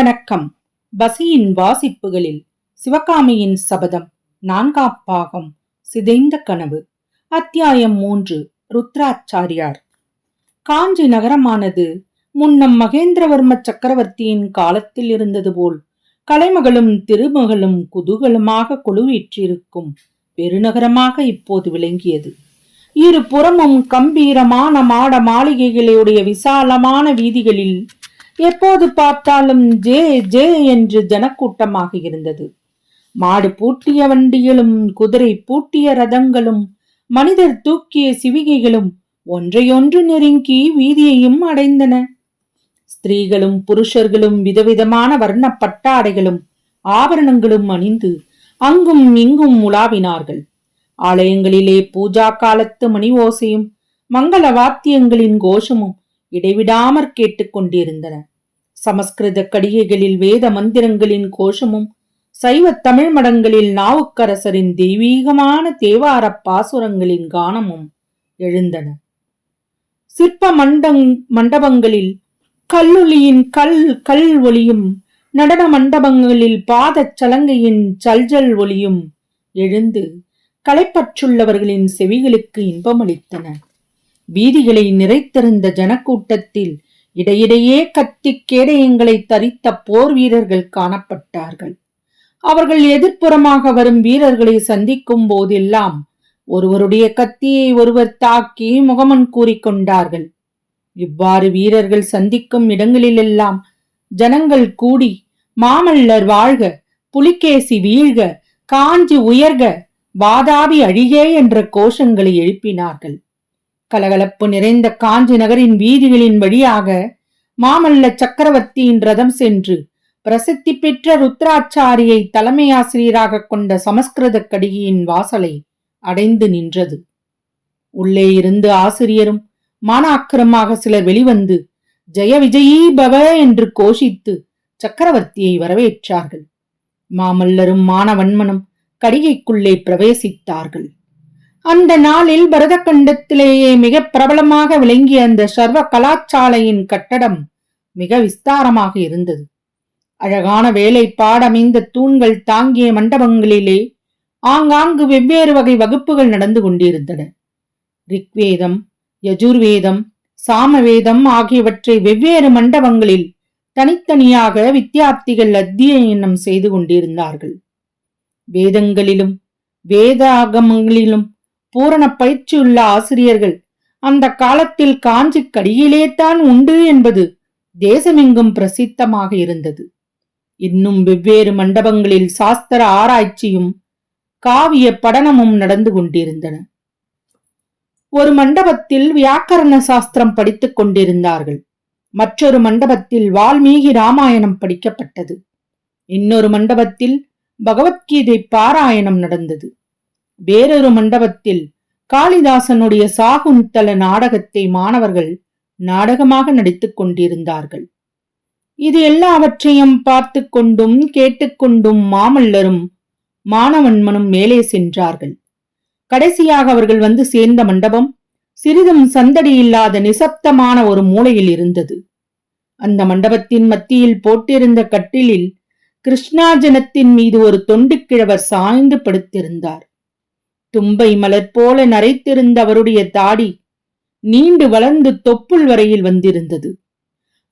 வணக்கம். பசியின் வாசிப்புகளில் சிவகாமியின் சபதம் நான்காம் பாகம் சிதைந்த கனவு. அத்தியாயம் மூன்று ருத்ராச்சாரியார். காஞ்சி நகரமானது முன்னம் மகேந்திரவர்ம சக்கரவர்த்தியின் காலத்தில் இருந்தது போல் கலைமகளும் திருமகளும் குதூகலமாக கொழுவீற்றிருக்கும் பெருநகரமாக இப்போது விளங்கியது. இரு புறமும் கம்பீரமான மாட மாளிகைகளுடைய விசாலமான வீதிகளில் எப்போது பார்த்தாலும் ஜே ஜே என்று ஜனக்கூட்டமாக இருந்தது. மாடு பூட்டிய வண்டிகளும் குதிரை பூட்டிய ரதங்களும் மனிதர் தூக்கிய சிவிகைகளும் ஒன்றையொன்று நெருங்கி வீதியையும் அடைந்தன. ஸ்திரீகளும் புருஷர்களும் விதவிதமான வர்ண பட்டாடைகளும் ஆபரணங்களும் அணிந்து அங்கும் இங்கும் உலாவினார்கள். ஆலயங்களிலே பூஜா காலத்து மணி ஓசையும் மங்கள வாத்தியங்களின் கோஷமும் இடைவிடாமற் கேட்டுக்கொண்டிருந்தன சமஸ்கிருத கடிகைகளில் வேத மந்திரங்களின் கோஷமும் சைவ தமிழ் மடங்களில் நாவுக்கரசரின் தெய்வீகமான தேவார பாசுரங்களின் கானமும் எழுந்தன. சிற்ப மண்டங் மண்டபங்களில் கல்லொலியின் கல் கல் ஒளியும் நடன மண்டபங்களில் பாதச் சலங்கையின் சல்ஜல் ஒளியும் எழுந்து களைப்பற்றுள்ளவர்களின் செவிகளுக்கு இன்பமளித்தன. வீதிகளை நிறைத்திருந்த ஜனக்கூட்டத்தில் இடையிடையே கத்தி கேடயங்களை தரித்த போர் வீரர்கள் காணப்பட்டார்கள். அவர்கள் எதிர்ப்புறமாக வரும் வீரர்களை சந்திக்கும் போதெல்லாம் ஒருவருடைய கத்தியை ஒருவர் தாக்கி முகமன் கூறிக்கொண்டார்கள் இவ்வாறு வீரர்கள் சந்திக்கும் இடங்களிலெல்லாம் ஜனங்கள் கூடி மாமல்லர் வாழ்க புலிகேசி வீழ்க காஞ்சி உயர்க வாதாபி அழிகே என்ற கோஷங்களை எழுப்பினார்கள். கலகலப்பு நிறைந்த காஞ்சி நகரின் வீதிகளின் வழியாக மாமல்ல சக்கரவர்த்தியின் ரதம் சென்று பிரசித்தி பெற்ற ருத்ராச்சாரியை தலைமையாசிரியராக கொண்ட சமஸ்கிருத கடிகையின் வாசலை அடைந்து நின்றது. உள்ளே இருந்து ஆசிரியரும் மானாக்கிரமாக சிலர் வெளிவந்து ஜெய விஜயீ பவ என்று கோஷித்து சக்கரவர்த்தியை வரவேற்றார்கள். மாமல்லரும் மானவன்மனும் கடிகைக்குள்ளே பிரவேசித்தார்கள். அந்த நாளில் பரதக்கண்டத்திலேயே மிக பிரபலமாக விளங்கிய அந்த சர்வ கலாச்சாலையின் கட்டடம் மிக விஸ்தாரமாக இருந்தது. அழகான வேலை பாடமைந்த தூண்கள் தாங்கிய மண்டபங்களிலே ஆங்காங்கு வெவ்வேறு வகை வகுப்புகள் நடந்து கொண்டிருந்தன. ரிக்வேதம் யஜுர்வேதம் சாமவேதம் ஆகியவற்றை வெவ்வேறு மண்டபங்களில் தனித்தனியாக வித்தியார்த்திகள் அத்தியனம் செய்து கொண்டிருந்தார்கள். வேதங்களிலும் வேதாகமங்களிலும் பூரண பயிற்சியுள்ள ஆசிரியர்கள். அந்த காலத்தில் காஞ்சி கடியிலே தான் உண்டு என்பது தேசமெங்கும் பிரசித்தமாக இருந்தது. இன்னும் வெவ்வேறு மண்டபங்களில் சாஸ்திர ஆராய்ச்சியும் காவிய படனமும் நடந்து கொண்டிருந்தன. ஒரு மண்டபத்தில் வியாக்கரண சாஸ்திரம் படித்துக் கொண்டிருந்தார்கள். மற்றொரு மண்டபத்தில் வால்மீகி ராமாயணம் படிக்கப்பட்டது. இன்னொரு மண்டபத்தில் பகவத்கீதை பாராயணம் நடந்தது. வேறொரு மண்டபத்தில் காளிதாசனுடைய சாகுந்தல நாடகத்தை மாணவர்கள் நாடகமாக நடித்துக் கொண்டிருந்தார்கள். இது எல்லாவற்றையும் பார்த்து கொண்டும் கேட்டுக்கொண்டும் மாமல்லரும் மாணவன்மனும் மேலே சென்றார்கள். கடைசியாக அவர்கள் வந்து சேர்ந்த மண்டபம் சிறிதும் சந்தடி இல்லாத நிசப்தமான ஒரு மூலையில் இருந்தது. அந்த மண்டபத்தின் மத்தியில் போட்டிருந்த கட்டிலில் கிருஷ்ணாஜனத்தின் மீது ஒரு தொண்டுக்கிழவர் சாய்ந்து படுத்திருந்தார். தும்பை மலர் போல நரைத்திருந்த அவருடைய தாடி நீண்டு வளர்ந்து தொப்புள் வரையில் வந்திருந்தது.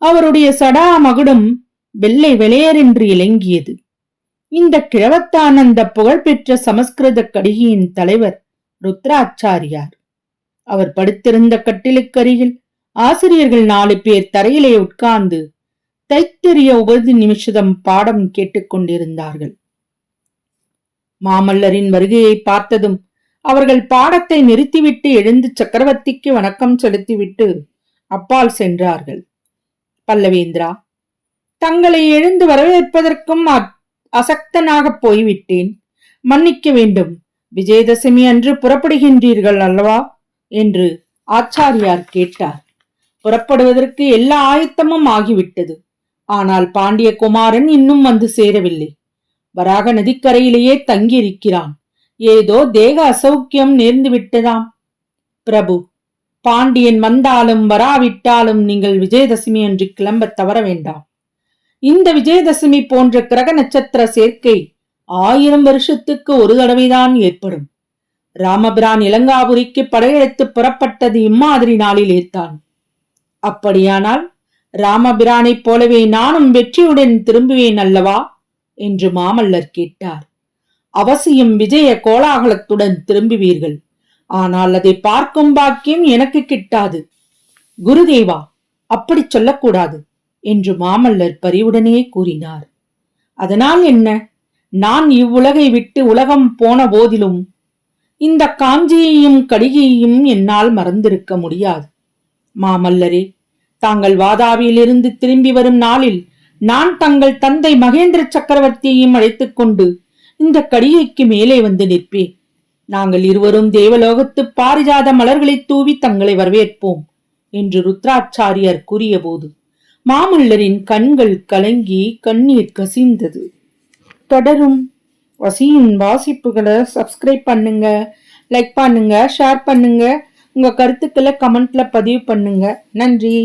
அவருடைய சடா மகுடம் வெள்ளை வெளையரென்று இலங்கியது இந்த கிழவத்தான் அந்த புகழ்பெற்ற சமஸ்கிருத கடிகையின் தலைவர் ருத்ராச்சாரியார். அவர் படுத்திருந்த கட்டிலுக்கருகில் ஆசிரியர்கள் நாலு பேர் தரையிலே உட்கார்ந்து தைத்தெறிய உபதி நிமிஷதம் பாடம் கேட்டுக்கொண்டிருந்தார்கள். மாமல்லரின் வருகையை பார்த்ததும் அவர்கள் பாடத்தை நிறுத்திவிட்டு எழுந்து சக்கரவர்த்திக்கு வணக்கம் செலுத்திவிட்டு அப்பால் சென்றார்கள். பல்லவேந்திரா தங்களை எழுந்து வரவேற்பதற்கும் அசக்தனாக போய்விட்டேன். மன்னிக்க வேண்டும். விஜயதசமி அன்று புறப்படுகின்றீர்கள் அல்லவா? என்று ஆச்சாரியார் கேட்டார். புறப்படுவதற்கு எல்லா ஆயத்தமும் ஆகிவிட்டது. ஆனால் பாண்டிய குமாரன் இன்னும் வந்து சேரவில்லை. வராக நதிக்கரையிலேயே தங்கியிருக்கிறான். ஏதோ தேக அசௌக்கியம் நேர்ந்து விட்டதாம். பிரபு பாண்டியன் வந்தாலும் வராவிட்டாலும் நீங்கள் விஜயதசமி அன்று கிளம்ப தவற வேண்டாம். இந்த விஜயதசமி போன்ற கிரக நட்சத்திர சேர்க்கை ஆயிரம் வருஷத்துக்கு ஒரு தடவைதான் ஏற்படும். ராமபிரான் இலங்காபுரிக்கு படையெடுத்து புறப்பட்டது இம்மாதிரி நாளிலேத்தான் அப்படியானால் ராமபிரானைப் போலவே நானும் வெற்றியுடன் திரும்புவேன் அல்லவா? என்று மாமல்லர் கேட்டார். அவசியம் விஜய கோலாகலத்துடன் திரும்புவீர்கள். ஆனால் அதை பார்க்கும் பாக்கியம் எனக்கு கிட்டாது. குருதேவா அப்படி சொல்லக்கூடாது என்று மாமல்லர் பரிவுடனே கூறினார். அதனால் என்ன? நான் இவ்வுலகை விட்டு உலகம் போன போதிலும் இந்த காஞ்சியையும் கடிகையையும் என்னால் மறந்திருக்க முடியாது. மாமல்லரே தாங்கள் வாதாபியிலிருந்து திரும்பி வரும் நாளில் நான் தங்கள் தந்தை மகேந்திர சக்கரவர்த்தியையும் அழைத்துக் கொண்டு இந்த கடிகைக்கு மேலே வந்து நிற்பேன். நாங்கள் இருவரும் தேவலோகத்து பாரிஜாத மலர்களை தூவி தங்களை வரவேற்போம் என்று ருத்ராச்சாரியார் கூறியபோது மாமல்லரின் கண்கள் கலங்கி கண்ணீர் கசிந்தது. தொடரும். வசியின் வாசிப்புகளை சப்ஸ்கிரைப் பண்ணுங்க லைக் பண்ணுங்க ஷேர் பண்ணுங்க உங்க கருத்துக்களை கமெண்ட்ல பதிவு பண்ணுங்க. நன்றி.